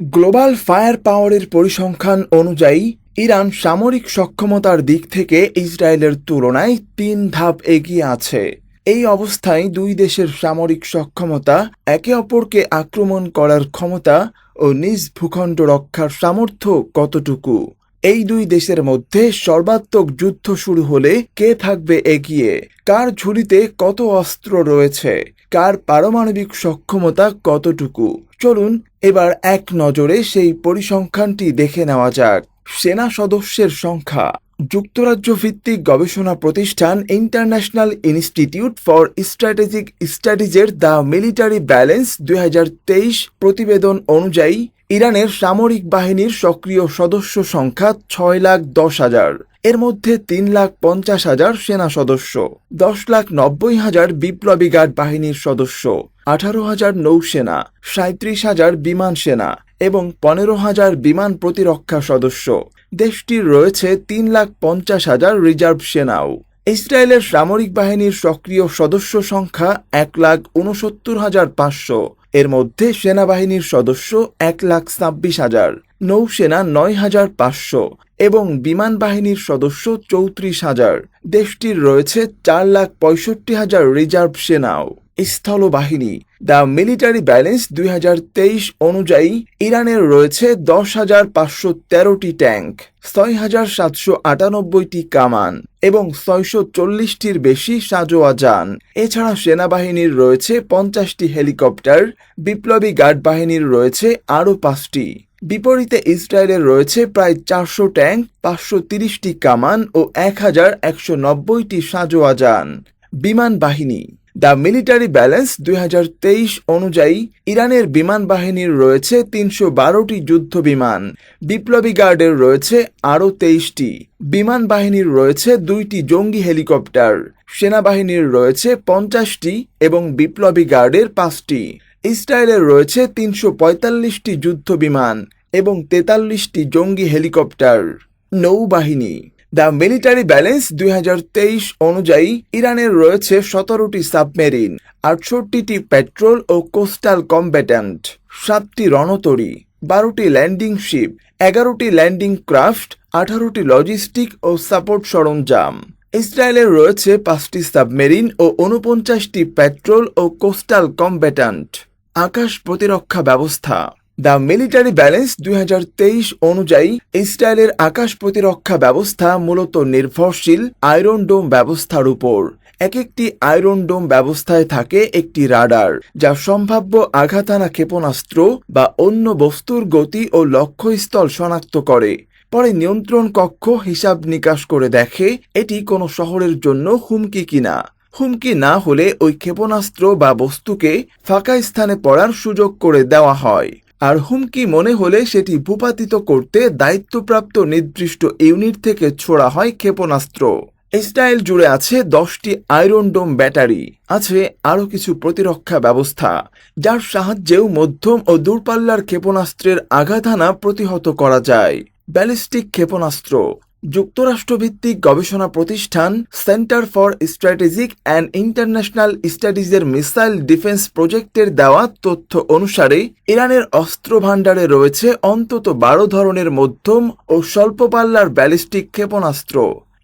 Global fire পাওয়ারের পরিসংখ্যান অনুযায়ী, ইরান সামরিক সক্ষমতার দিক থেকে ইসরায়েলের তুলনায় তিন ধাপ এগিয়ে আছে। এই অবস্থায় দুই দেশের সামরিক সক্ষমতা একে অপরকে আক্রমণ করার ক্ষমতা ও নিজ ভূখণ্ড রক্ষার সামর্থ্য কতটুকু? এই দুই দেশের মধ্যে সর্বাত্মক যুদ্ধ শুরু হলে কে থাকবে এগিয়ে? কার ঝুলিতে কত অস্ত্র রয়েছে? কার পারমাণবিক সক্ষমতা কতটুকু? চলুন এবার এক নজরে সেই পরিসংখ্যানটি দেখে নেওয়া যাক। সেনা সদস্যের সংখ্যা। যুক্তরাজ্য ভিত্তিক গবেষণা প্রতিষ্ঠান ইন্টারন্যাশনাল ইনস্টিটিউট ফর স্ট্র্যাটেজিক স্টাডিজের দ্য মিলিটারি ব্যালেন্স দুই হাজার তেইশ প্রতিবেদন অনুযায়ী, ইরানের সামরিক বাহিনীর সক্রিয় সদস্য সংখ্যা ছয় লাখ দশ হাজার। এর মধ্যে তিন লাখ পঞ্চাশ হাজার সেনা সদস্য, দশ লাখ নব্বই হাজার বিপ্লবী গার্ড বাহিনীর সদস্য, আঠারো হাজার নৌসেনা সাঁত্রিশ হাজার বিমান সেনা এবং পনেরো হাজার বিমান প্রতিরক্ষা সদস্য। দেশটির রয়েছে তিন লাখ পঞ্চাশ হাজার রিজার্ভ সেনাও। ইসরায়েলের সামরিক বাহিনীর সক্রিয় সদস্য সংখ্যা এক লাখ উনসত্তর হাজার পাঁচশো। এর মধ্যে সেনাবাহিনীর সদস্য এক লাখ ছাব্বিশ হাজার। নৌসেনা নয় হাজার পাঁচশো এবং বিমান বাহিনীর সদস্য চৌত্রিশ হাজার। দেশটির রয়েছে চার লাখ পঁয়ষট্টি হাজার রিজার্ভ সেনাও। স্থলবাহিনী, দ্য মিলিটারি ব্যালেন্স দুই হাজার তেইশ অনুযায়ী ইরানের রয়েছে দশ হাজার পাঁচশো তেরোটি ট্যাঙ্ক, ছয় হাজার সাতশো আটানব্বইটি কামান এবং ছয়শো চল্লিশটির বেশি সাজোয়া যান। এছাড়া সেনাবাহিনীর রয়েছে পঞ্চাশটি হেলিকপ্টার, বিপ্লবী গার্ড বাহিনীর রয়েছে আরও পাঁচটি। বিপরীতে ইসরায়েলের রয়েছে প্রায় চারশো ট্যাঙ্ক, পাঁচশো তিরিশটি কামান ও এক হাজার একশো নব্বইটি সাজোয়া যান। বিমান বাহিনী। দ্য মিলিটারি ব্যালেন্স দু হাজার তেইশ অনুযায়ী ইরানের বিমান বাহিনীর রয়েছে তিনশো বারোটি যুদ্ধ বিমান। বিপ্লবী গার্ডের রয়েছে আরও তেইশটি। বিমান বাহিনীর রয়েছে দুইটি জঙ্গি হেলিকপ্টার। সেনাবাহিনীর রয়েছে পঞ্চাশটি এবং বিপ্লবী গার্ডের পাঁচটি। ইসরায়েলের রয়েছে তিনশো পঁয়তাল্লিশটি যুদ্ধ বিমান এবং তেতাল্লিশটি জঙ্গি হেলিকপ্টার। নৌবাহিনী। দ্য মিলিটারি ব্যালেন্স দুই হাজার তেইশ অনুযায়ী ইরানের রয়েছে সতেরোটি সাবমেরিন, আটষট্টিটি পেট্রোল ও কোস্টাল কম্ব্যাট্যান্ট, সাতটি রণতরী, বারোটি ল্যান্ডিং শিপ, এগারোটি ল্যান্ডিং ক্রাফট, আঠারোটি লজিস্টিক ও সাপোর্ট সরঞ্জাম। ইসরায়েলের রয়েছে পাঁচটি সাবমেরিন ও উনপঞ্চাশটি পেট্রোল ও কোস্টাল কম্ব্যাট্যান্ট। আকাশ প্রতিরক্ষা ব্যবস্থা। দ্য মিলিটারি ব্যালেন্স দুই হাজার তেইশ অনুযায়ী ইসরায়েলের আকাশ প্রতিরক্ষা ব্যবস্থা মূলত নির্ভরশীল আয়রন ডোম ব্যবস্থার উপর। এক একটি আয়রন ডোম ব্যবস্থায় থাকে একটি রাডার, যা সম্ভাব্য আঘাতানা ক্ষেপণাস্ত্র বা অন্য বস্তুর গতি ও লক্ষ্যস্থল শনাক্ত করে। পরে নিয়ন্ত্রণ কক্ষ হিসাব নিকাশ করে দেখে এটি কোনো শহরের জন্য হুমকি কিনা। হুমকি না হলে ওই ক্ষেপণাস্ত্র বা বস্তুকে ফাঁকা স্থানে পড়ার সুযোগ করে দেওয়া হয়। আর হুমকি মনে হলে সেটি ভূপাতিত করতে দায়িত্বপ্রাপ্ত নির্দিষ্ট ইউনিট থেকে ছোড়া হয় ক্ষেপণাস্ত্র। ইসরায়েল জুড়ে আছে দশটি আয়রন ডোম ব্যাটারি, আছে আরও কিছু প্রতিরক্ষা ব্যবস্থা, যার সাহায্যেও মধ্যম ও দূরপাল্লার ক্ষেপণাস্ত্রের আঘাত আঘাতানা প্রতিহত করা যায়। ব্যালিস্টিক ক্ষেপণাস্ত্র যুক্তরাষ্ট্রভিত্তিক গবেষণা প্রতিষ্ঠান Center for Strategic and International স্টাডিজের missile defence প্রজেক্টের দেওয়া তথ্য অনুসারে, ইরানের অস্ত্র ভাণ্ডারে রয়েছে অন্তত বারো ধরনের মধ্যম ও স্বল্প পাল্লার ব্যালিস্টিক ক্ষেপণাস্ত্র।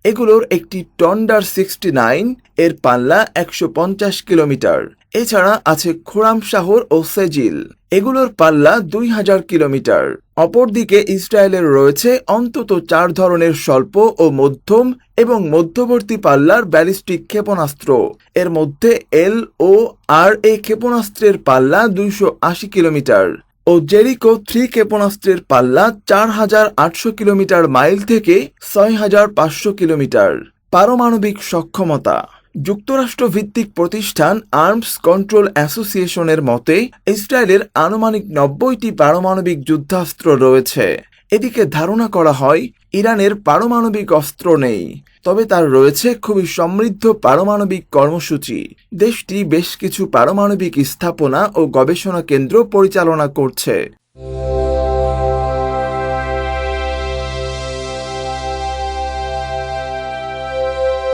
এগুলোর একটি টন্ডার সিক্সটি নাইন, এর পাল্লা একশো পঞ্চাশ কিলোমিটার। এছাড়া আছে খোরাম শাহর ও সেজিল। এগুলোর পাল্লা দুই হাজার কিলোমিটার। অপরদিকে ইসরায়েলের রয়েছে অন্তত চার ধরনের স্বল্প ও মধ্যম এবং মধ্যবর্তী পাল্লার ব্যালিস্টিক ক্ষেপণাস্ত্র। এর মধ্যে এল ও আর এ ক্ষেপণাস্ত্রের পাল্লা দুইশো আশি কিলোমিটার ও জেরিকো থ্রি ক্ষেপণাস্ত্রের পাল্লা চার হাজার আটশো কিলোমিটার মাইল থেকে ছয় হাজার পাঁচশো কিলোমিটার। পারমাণবিক সক্ষমতা যুক্তরাষ্ট্র ভিত্তিক প্রতিষ্ঠান আর্মস কন্ট্রোল অ্যাসোসিয়েশনের মতে, ইসরায়েলের আনুমানিক নব্বইটি পারমাণবিক যুদ্ধাস্ত্র রয়েছে। এদিকে ধারণা করা হয়, ইরানের পারমাণবিক অস্ত্র নেই। তবে তার রয়েছে খুবই সমৃদ্ধ পারমাণবিক কর্মসূচি। দেশটি বেশ কিছু পারমাণবিক স্থাপনা ও গবেষণা কেন্দ্র পরিচালনা করছে।